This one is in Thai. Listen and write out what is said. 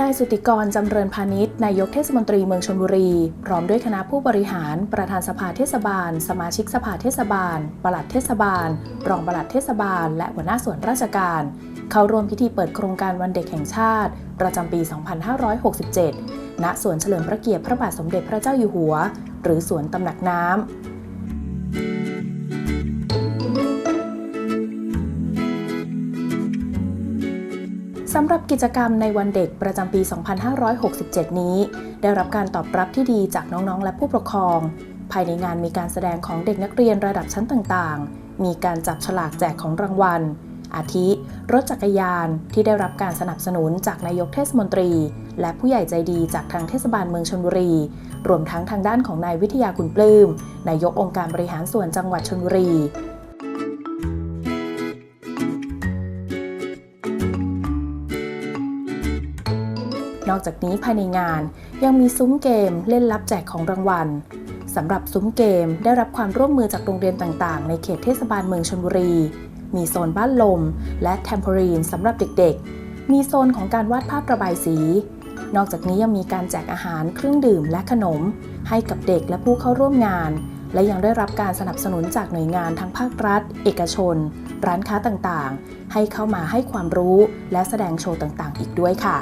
นายสุติกรจำเริญพาณิชย์นายกเทศมนตรีเมืองชลบุรี พร้อมด้วยคณะผู้บริหาร ประธานสภาเทศบาล สมาชิกสภาเทศบาล ปลัดเทศบาล รองปลัดเทศบาล และหัวหน้าส่วนราชการ เข้าร่วมพิธีเปิดโครงการวันเด็กแห่งชาติ ประจำปี 2567 ณ สวนเฉลิมพระเกียรติพระบาทสมเด็จพระเจ้าอยู่หัว หรือสวนตำหนักน้ำ สำหรับกิจกรรมในวันเด็กประจำปี 2567 นี้ ได้รับการตอบรับที่ดีจากน้องๆ และผู้ปกครอง ภายในงานมีการแสดงของเด็กนักเรียนระดับชั้นต่างๆ มีการจับฉลากแจกของรางวัล อาทิ รถจักรยานที่ได้รับการสนับสนุนจากนายกเทศมนตรี และผู้ใหญ่ใจดีจากทางเทศบาลเมืองชนบุรี รวมทั้งทางด้านของนายวิทยาคุณปลื้ม นายกองค์การบริหารส่วนจังหวัดชนบุรี นอกจากนี้ภายในงานยังมีซุ้มเกมเล่นลับแจกของรางวัลสำหรับซุ้มเกมได้รับความร่วมมือจากโรงเรียนต่างๆ ในเขตเทศบาลเมืองชนบุรี มีโซนบ้านลม และแทมโพรีนสำหรับเด็กๆ มีโซนของการวาดภาพระบายสี นอกจากนี้ยังมีการแจกอาหารเครื่องดื่มและขนม ให้กับเด็กและผู้เข้าร่วมงาน และยังได้รับการสนับสนุนจากหน่วยงานทั้งภาครัฐ เอกชน ร้านค้าต่างๆ ให้เข้ามาให้ความรู้และแสดงโชว์ต่างๆ อีกด้วยค่ะ